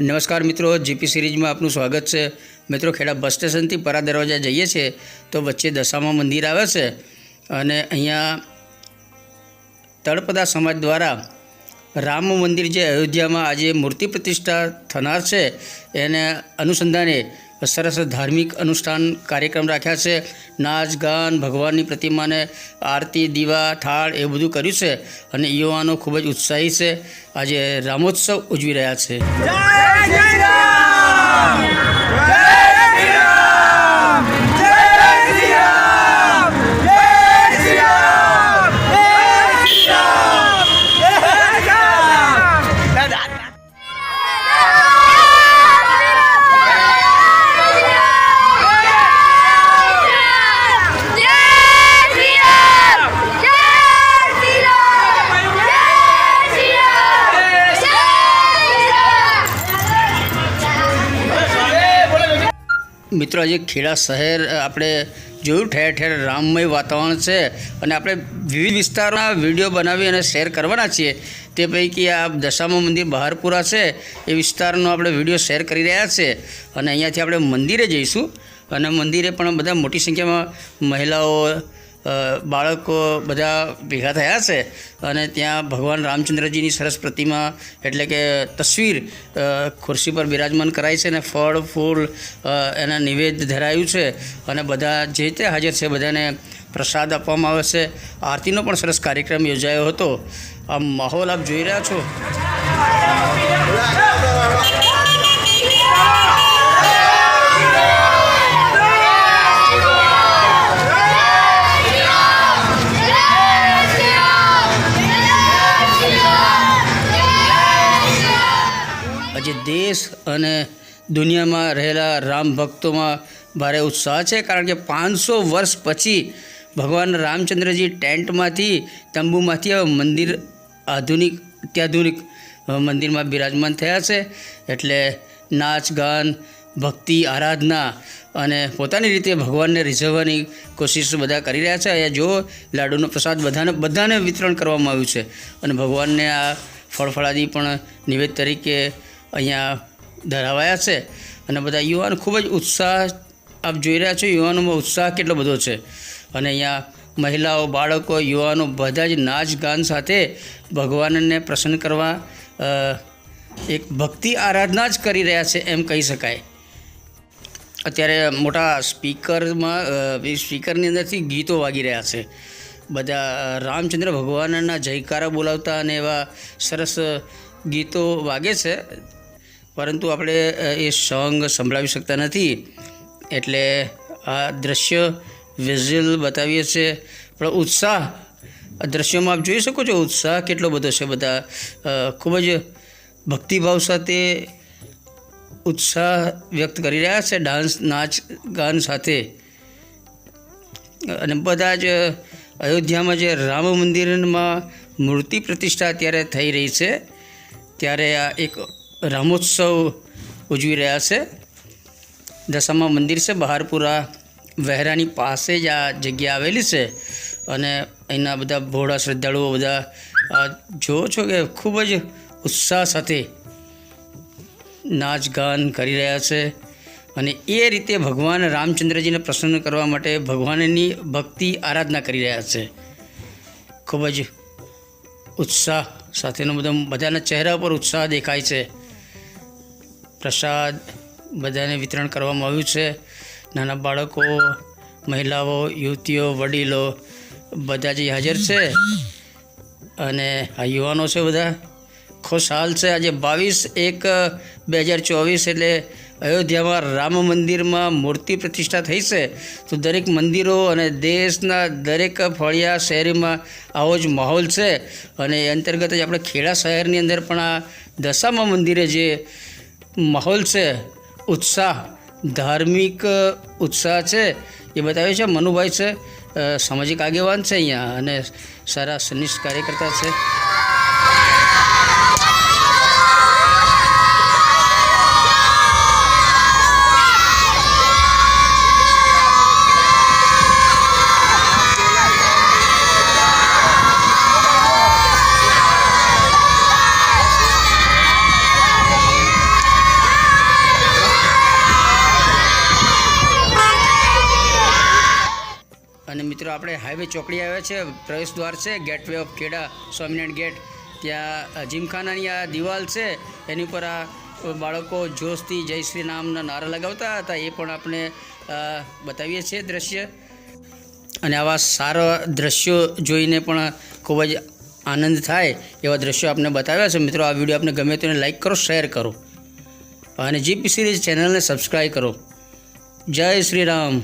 નમસ્કાર મિત્રો, જીપી સિરીઝમાં આપનું સ્વાગત છે. મિત્રો, ખેડા બસ સ્ટેશનથી પરા દરવાજા જઈએ છીએ તો વચ્ચે દશામાં મંદિર આવે છે અને અહીંયા તળપદા સમાજ દ્વારા રામ મંદિર જે અયોધ્યામાં આજે મૂર્તિ પ્રતિષ્ઠા થનાર છે, એને અનુસંધાને સરસ ધાર્મિક અનુષ્ઠાન કાર્યક્રમ રાખ્યા છે. નાચ, ગાન, ભગવાનની પ્રતિમાને આરતી, દીવા, થાળ એ બધું કર્યું છે અને યુવાનો ખૂબ જ ઉત્સાહી છે. આજે રામોત્સવ ઉજવી રહ્યા છે. મિત્રો, આજે ખેડા શહેર આપણે જોયું ઠેર ઠેર રામમય વાતાવરણ છે અને આપણે વિવિધ વિસ્તારોના વીડિયો બનાવી અને શેર કરવાના છીએ. તે પૈકી આ દશામા મંદિર બહારપુરા છે, એ વિસ્તારનો આપણે વીડિયો શેર કરી રહ્યા છે અને અહીંયાથી આપણે મંદિરે જઈશું. અને મંદિરે પણ બધા મોટી સંખ્યામાં મહિલાઓ બાળકો બધા ભેગા થયા છે અને ત્યાં ભગવાન રામચંદ્રજીની સરસ પ્રતિમા એટલે કે તસવીર ખુરશી પર બિરાજમાન કરાઈ છે અને ફળ, ફૂલ એના નિવેદ ધરાયું છે અને બધા જે તે હાજર છે બધાને પ્રસાદ આપવામાં આવે છે. આરતીનો પણ સરસ કાર્યક્રમ યોજાયો હતો. આ માહોલ આપ જોઈ રહ્યા છો. દેશ અને દુનિયામાં રહેલા રામ ભક્તોમાં ભારે ઉત્સાહ છે, કારણ કે પાંચસો વર્ષ પછી ભગવાન રામચંદ્રજી ટેન્ટમાંથી, તંબુમાંથી હવે મંદિર આધુનિક, અત્યાધુનિક મંદિરમાં બિરાજમાન થયા છે. એટલે નાચ, ગાન, ભક્તિ, આરાધના અને પોતાની રીતે ભગવાનને રીઝવવાની કોશિશ બધા કરી રહ્યા છે. અહીંયા જો લાડુનો પ્રસાદ બધાને બધાને વિતરણ કરવામાં આવ્યું છે અને ભગવાનને આ ફળફળાદી પણ નિવેદ તરીકે અહીંયા ધરાવાયા છે અને બધા યુવાનો ખૂબ જ ઉત્સાહ આપ જોઈ રહ્યા છો, યુવાનોમાં ઉત્સાહ કેટલો બધો છે. અને અહીંયા મહિલાઓ, બાળકો, યુવાનો બધા જ નાચ ગાન સાથે ભગવાનને પ્રસન્ન કરવા એક ભક્તિ આરાધના જ કરી રહ્યા છે એમ કહી શકાય. અત્યારે મોટા સ્પીકરમાં સ્પીકરની અંદરથી ગીતો વાગી રહ્યા છે. બધા રામચંદ્ર ભગવાનના જયકારા બોલાવતા અને એવા સરસ ગીતો વાગે છે. પરંતુ આપણે એ સોંગ સંભળાવી શકતા નથી. એટલે આ દ્રશ્ય વિઝ્યુઅલ બતાવીએ છીએ પણ ઉત્સાહ દ્રશ્યોમાં આપ જોઈ શકો છો, ઉત્સાહ કેટલો બધો છે બધા. ખૂબ જ ભક્તિભાવ સાથે ઉત્સાહ વ્યક્ત કરી રહ્યા છે ડાન્સ, નાચ, ગાન સાથે. અને બધા જ અયોધ્યામાં જે રામ મંદિરમાં મૂર્તિ પ્રતિષ્ઠા અત્યારે થઈ રહી છે, ત્યારે આ એક રામોત્સવ ઉજવી રહ્યા છે. દશામા મંદિર છે. બહારપુરા વહેરાની પાસે જ આ જગ્યા આવેલી છે. અને અહીંના બધા ભોળા શ્રદ્ધાળુઓ બધા જુઓ છો કે ખૂબ જ ઉત્સાહ સાથે નાચ ગાન કરી રહ્યા છે. અને એ રીતે ભગવાન રામચંદ્રજીને પ્રસન્ન કરવા માટે ભગવાનની ભક્તિ આરાધના કરી રહ્યા છે. ખૂબ જ ઉત્સાહ સાથેનો બધા બધાના ચહેરા પર ઉત્સાહ દેખાય છે. પ્રસાદ બધાને વિતરણ કરવામાં આવ્યું છે. નાના બાળકો, મહિલાઓ, યુવતીઓ, વડીલો બધા જ હાજર છે અને આ યુવાનો છે બધા ખુશહાલ છે. આજે બાવીસ એક બે હજાર ચોવીસ એટલે અયોધ્યામાં રામ મંદિરમાં મૂર્તિ પ્રતિષ્ઠા થઈ છે. તો દરેક મંદિરો અને દેશના દરેક ફળિયા શહેરીમાં આવો જ માહોલ છે. અને એ અંતર્ગત જ આપણે ખેડા શહેરની અંદર પણ આ દશામા મંદિરે જે માહોલ છે, ઉત્સાહ, ધાર્મિક ઉત્સાહ છે, એ બતાવે છે. મનુભાઈ છે સામાજિક આગેવાન છે અહીંયા અને સારા સનિષ્ઠ કાર્યકર્તા છે. અને મિત્રો, આપણે હાઈવે ચોકડી આવ્યા છે, પ્રવેશ દ્વાર છે gateway of Kheda Swaminarayan gate ત્યાં જીમખાનાની આ દિવાલ છે, એની ઉપર આ બાળકો જોશથી જય શ્રી રામના નારા લગાવતા હતા, એ પણ આપણે બતાવીએ છીએ દ્રશ્ય. અને આવા સારા દ્રશ્યો જોઈને પણ ખૂબ જ આનંદ થાય એવા દ્રશ્યો આપણે બતાવ્યા છે. મિત્રો, આ વીડિયો આપને ગમે તો લાઈક કરો શેર કરો. અને જીપી સિરીઝ ચેનલને સબસ્ક્રાઈબ કરો. જય શ્રી રામ.